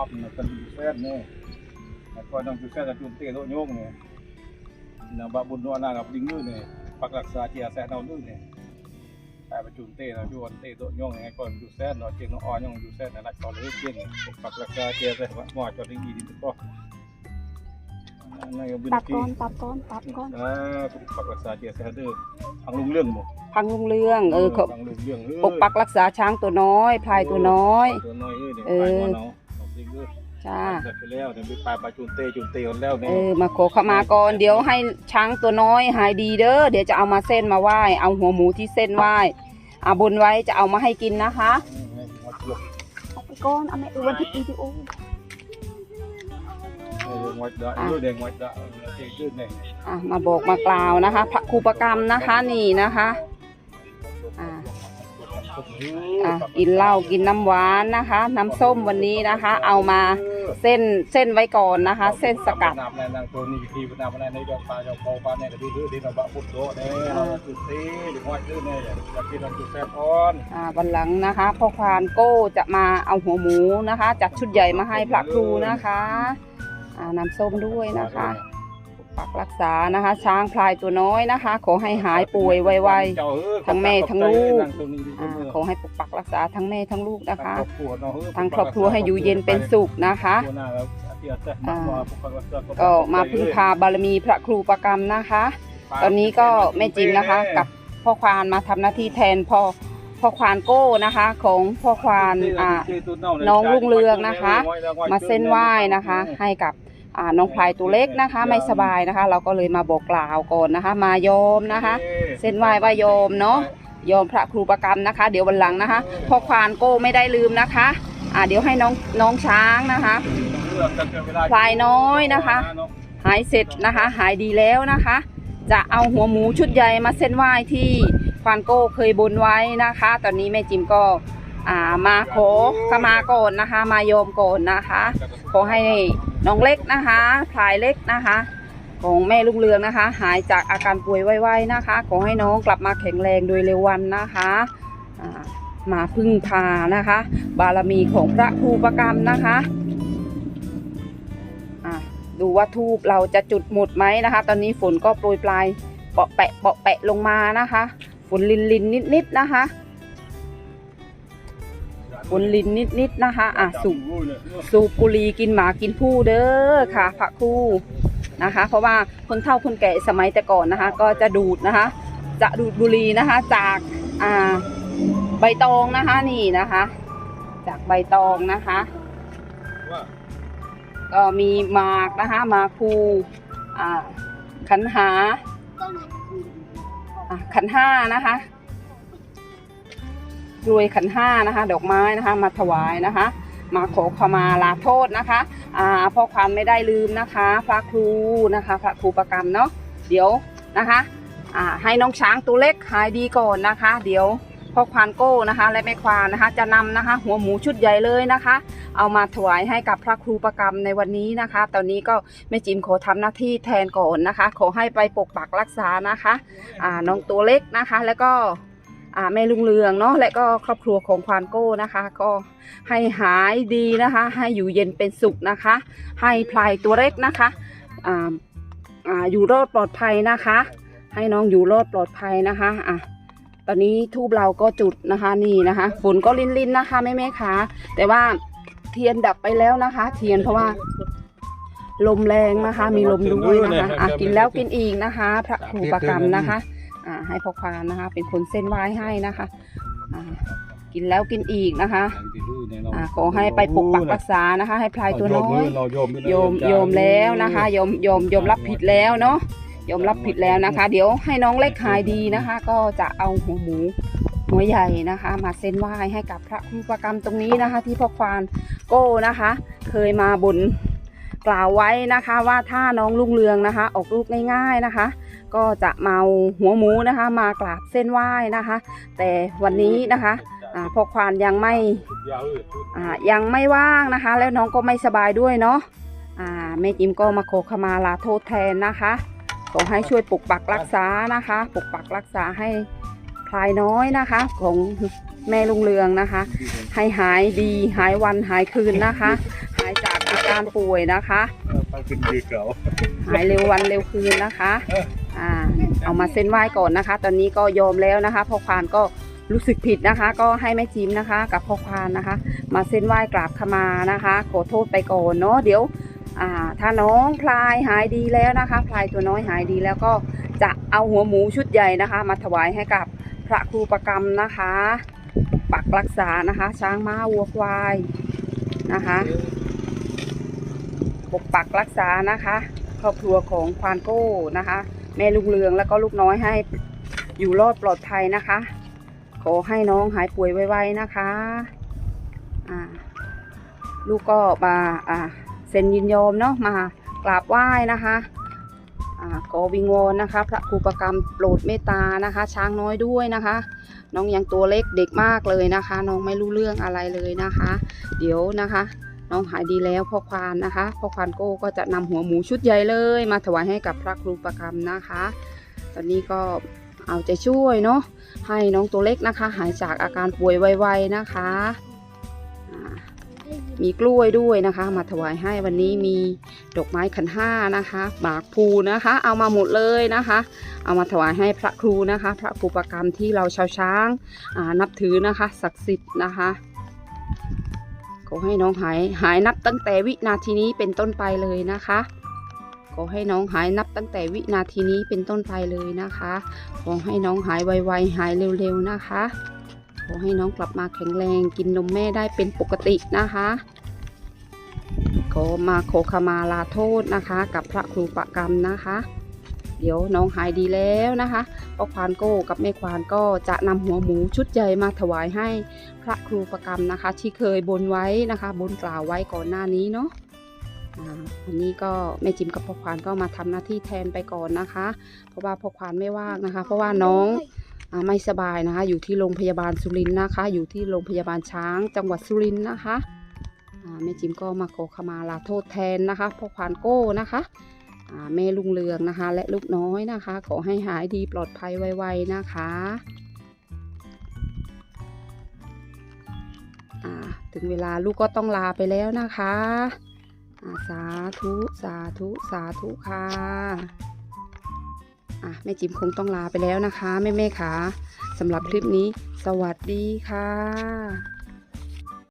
อบนะกันอยู่แซ่บเนี่ยแต่ก่อนต้องอยู่แซ่บแต่จุนเตะโตโยงเนี่ยนะบะบุญนวลนากับดิงนู่นเนี่ยปักรักษาเจียแซ่เนานู่นเนี่ยแต่ไปจุนเตะนะจวนเตะโตโยงไงก่อนอยู่แซ่เนาะเจียงน้องอ่อนยังอยู่แซ่นะรักตอนเลยเจียงปักรักษาเจียแซ่หมอจอดดิงดีดีก็นั่นก็บุญ ตัด ที่ ก้อนตัดก้อนตัดก้อน อ่าปักรักษาเจียแซ่เด้อทางลุงเรื่องหมด พังลุงเรื่องเออเขา ทางลุงเรื่องเอ้ย ปกปักรักษาช้างตัวน้อยพลายตัวน้อย ตัวน้อยเอ้ยเดี๋ยว เออ ไปมาเ นาะเอาจริงเอ้ยจ้า เสร็จไปแล้วเดี๋ยวไปปลายปลาจูนเตจูนเตกันแล้วเอเนี่ยอมาขอขมาก่อนเดี๋ยวให้ช้างตัวน้อยหายดีเด้อเดี๋ยวจะเอามาเส้นมาไหว้เอาหัวหมูที่เส้นไหว้อาบนไว้จะเอามาให้กินนะคะมาหลบเอาไปก่อนเอาแม่ดูวันที่วิดีโอเออวัดดะเออแดงวัดดะเจ๊ขึ้นเนี่ยอะมาบอกมากล่าวนะคะ พระครูประกรรมนะคะนี่นะคะอ่า อะกินเหล้ากินน้ำหวานนะคะ น้ำส้มวันนี้นะคะ เอามาเส้นเส้นไว้ก่อนนะคะ เส้นสกัดน้ำในนางตัวนี้ทีน้ำในในดอกปลาดอกโพปลาเนี่ยก็ดื้อๆดีเราบะพุทโธเนี่ยจุดเตหรือวัดดื้อเนี่ยอยากกินเราจุดแซ่บอ่อนอ่าวันหลังนะคะพ่อควานโก้จะมาเอาหัวหมูนะคะ จัดชุดใหญ่มาให้พระครูนะคะ อ่าน้ำส้มด้วยนะคะ ปกปักรักษานะคะ ช้างพลายตัวน้อยนะคะ ขอให้หายป่วยไวๆทั้งแม่ทั้งลูกอ่าขอให้ปกปักรักษาทั้งแม่ทั้งลูกนะคะทั้งครอบครัวให้อยู่เย็นเป็นสุขนะคะก็มาพึ่งพาบารมีพระครูประกรรมนะคะ ตอนนี้ก็แม่จิมนะคะ กับพ่อควานมาทำหน้าที่แทนพ่อพ่อควานโก้นะคะ ของพ่อควานอ่าน้องรุ่งเรืองนะคะ มาเส้นไหว้นะคะ ให้กับอ่า น้องพลายตัวเล็กนะคะ ไม่สบายนะคะ เราก็เลยมาบอกกล่าวก่อนนะคะ มายอมนะคะ เส้นไหว้ว่าโยมเนาะโยมพระครูประกรรมนะคะ เดี๋ยววันหลังนะคะพ่อควานโก้ไม่ได้ลืมนะคะอ่าเดี๋ยวให้น้องน้องช้างนะคะพลายน้อยนะคะ หายเสร็จนะคะ หายดีแล้วนะคะ จะเอาหัวหมูชุดใหญ่มาเส้นไหว้ที่ควานโก้เคยบนไว้นะคะ ตอนนี้แม่จิมก็อ่ามาขอขมาก่อนนะคะ มาโยมก่อนนะคะ ขอให้ น้องเล็กนะคะพลายเล็กนะคะ ของแม่ลุงเรืองนะคะ หายจากอาการป่วยไวๆนะคะ ขอให้น้องกลับมาแข็งแรงโดยเร็ววันนะคะมาพึ่งพานะคะ บารมีของพระครูประกรรมนะคะดูว่าทูบเราจะจุดหมดไหมนะคะ ตอนนี้ฝนก็โปรยปลายเปาะแปะเปาะแปะลงมานะคะ ฝนลินลินนิดนิดๆนะคะ ฝนลินนิดๆนะคะอะสุสูบบุรีกินหมากินผู้เด้อค่ะพระครูนะคะ เพราะว่าคนเฒ่าคนแก่สมัยแต่ก่อนนะคะ ก็จะดูดนะคะ จะดูดบุรีนะคะ จากอ่าใบตองนะคะนี่นะคะ จากใบตองนะคะก็มีหมากนะคะหมากภูอ่าขันหาอะขันห้านะคะ รวยขันห้านะคะ ดอกไม้นะคะ มาถวายนะคะ มาขอขมาลาโทษนะคะอ่าพ่อความไม่ได้ลืมนะคะ พระครูนะคะ พระครูประกรรมเนาะเดี๋ยวนะคะอ่าให้น้องช้างตัวเล็กหายดีก่อนนะคะ เดี๋ยวพ่อควานโก้นะคะ และแม่ควานนะคะ จะนำนะคะ หัวหมูชุดใหญ่เลยนะคะ เอามาถวายให้กับพระครูประกรรมในวันนี้นะคะ ตอนนี้ก็แม่จิมขอทำหน้าที่แทนก่อนนะคะ ขอให้ไปปกปักรักษานะคะอ่าน้องตัวเล็กนะคะ แล้วก็ แม่ลุงเรืองเนาะและก็ครอบครัวของควานโก้นะคะ ก็ให้หายดีนะคะ ให้อยู่เย็นเป็นสุขนะคะ ให้พลายตัวเล็กนะคะอ่าอ่าอยู่รอดปลอดภัยนะคะ ให้น้องอยู่รอดปลอดภัยนะคะอะตอนนี้ทูบเราก็จุดนะคะนี่นะคะฝนก็ลินลินนะคะแม่แม่ๆคะแต่ว่าเทียนดับไปแล้วนะคะ เทียนเพราะว่า ลมแรงนะคะ มีลมด้วยนะคะอะกินแล้วกินอีกนะคะ พระครูประกรรมนะคะ ให้พ่อควานนะคะ เป็นคนเส้นไหว้ให้นะคะอ่ากินแล้วกินอีกนะคะอ่าขอให้ไปปกปักรักษานะคะ ให้พลายตัวน้อยโยมโยมแล้วนะคะโยมโยมโยมรับผิดแล้วเนาะโยมรับผิดแล้วนะคะ เดี๋ยวให้น้องเล็กหายดีนะคะ ก็จะเอาหัวหมูหัวใหญ่นะคะ มาเส้นไหว้ให้กับพระครูประกรรมตรงนี้นะคะ ที่พ่อควานโก้นะคะ เคยมาบนกล่าวไว้นะคะ ว่าถ้าน้องลุงเรืองนะคะ ออกลูกง่ายๆนะคะ ก็จะมาเอาหัวหมูนะคะ มากราบเส้นไหว้นะคะ แต่วันนี้นะคะอ่าพ่อควานยังไม่อ่ายังไม่ว่างนะคะ แล้วน้องก็ไม่สบายด้วยเนาะอ่าแม่จิมก็มาขอขมาลาโทษแทนนะคะขอให้ช่วยปกปักรักษานะคะ ปกปักรักษาให้พลายน้อยนะคะ ของแม่ลุงเรืองนะคะ ให้หายดีหายวันหายคืนนะคะ หายการป่วยนะคะไปขึ้นดีเก่าหายเร็ววันเร็วคืนนะคะ อ่าเอามาเส้นไหว้ก่อนนะคะ ตอนนี้ก็ยอมแล้วนะคะพ่อควานก็รู้สึกผิดนะคะ ก็ให้แม่จิมนะคะ กับพ่อควานนะคะ มาเส้นไหว้กราบขมานะคะ ขอโทษไปก่อนเนาะเดี๋ยวถ้าน้องพลายหายดีแล้วนะคะ พลายตัวน้อยหายดีแล้วก็จะเอาหัวหมูชุดใหญ่นะคะ มาถวายให้กับพระครูประกรรมนะคะ ปักรักษานะคะ ช้างม้าวัวควายนะคะปกปักรักษานะคะ ครอบครัวของควานโก้นะคะ แม่ลุงเรืองแล้วก็ลูกน้อยให้อยู่รอดปลอดภัยนะคะ ขอให้น้องหายป่วยไวๆนะคะลูกก็มาเซ็นยินยอมเนาะมากราบไหว้นะคะอ่าขอวิงวอนนะคะ พระครูประกรรมโปรดเมตตานะคะ ช้างน้อยด้วยนะคะ น้องยังตัวเล็กเด็กมากเลยนะคะ น้องไม่รู้เรื่องอะไรเลยนะคะ เดี๋ยวนะคะ น้องหายดีแล้วพ่อควานนะคะพ่อควานโก้ก็จะนำหัวหมูชุดใหญ่เลย มาถวายให้กับพระครูประกรรมนะคะ ตอนนี้ก็เอาใจช่วยเนาะให้น้องตัวเล็กนะคะ หายจากอาการป่วยไวๆนะคะ มีกล้วยด้วยนะคะ มาถวายให้วันนี้มีดอกไม้ขันห้านะคะหมากพลูนะคะ เอามาหมดเลยนะคะ เอามาถวายให้พระครูนะคะ พระครูประกรรมที่เราชาวช้างานับถือนะคะ ศักดิ์สิทธิ์นะคะ ขอให้น้องหายหายนับตั้งแต่วินาทีนี้เป็นต้นไปเลยนะคะขอให้น้องหายนับตั้งแต่วินาทีนี้เป็นต้นไปเลยนะคะขอให้น้องหายไวๆหายเร็วๆนะคะขอให้น้องกลับมาแข็งแรงกินนมแม่ได้เป็นปกตินะคะขอมาขอขมาลาโทษนะคะ กับพระครูประกรรมนะคะ เดี๋ยวน้องหายดีแล้วนะคะ พ่อควานโก้กับแม่ควานก็จะนำหัวหมูชุดใหญ่มาถวายให้พระครูประกรรมนะคะ ที่เคยบนไว้นะคะ บนกล่าวไว้ก่อนหน้านี้เนาะวันนี้ก็แม่จิมกับพ่อควานก็มาทำหน้าที่แทนไปก่อนนะคะ เพราะว่าพ่อควานไม่ว่างนะคะ เพราะว่าน้องอไม่สบายนะคะ อยู่ที่โรงพยาบาลสุรินทร์นะคะ อยู่ที่โรงพยาบาลช้าง จังหวัดสุรินทร์นะคะแม่จิมก็มาขอขมาลาโทษแทนนะคะพ่อควานโก้นะคะ แม่ลุงเรืองนะคะ และลูกน้อยนะคะ ขอให้หายดีปลอดภัยไวๆนะคะถึงเวลาลูกก็ต้องลาไปแล้วนะคะสาธุสาธุสาธุค่ะะแม่จิมคงต้องลาไปแล้วนะคะแม่แม่ๆค่ะสำหรับคลิปนี้ สวัสดีค่ะ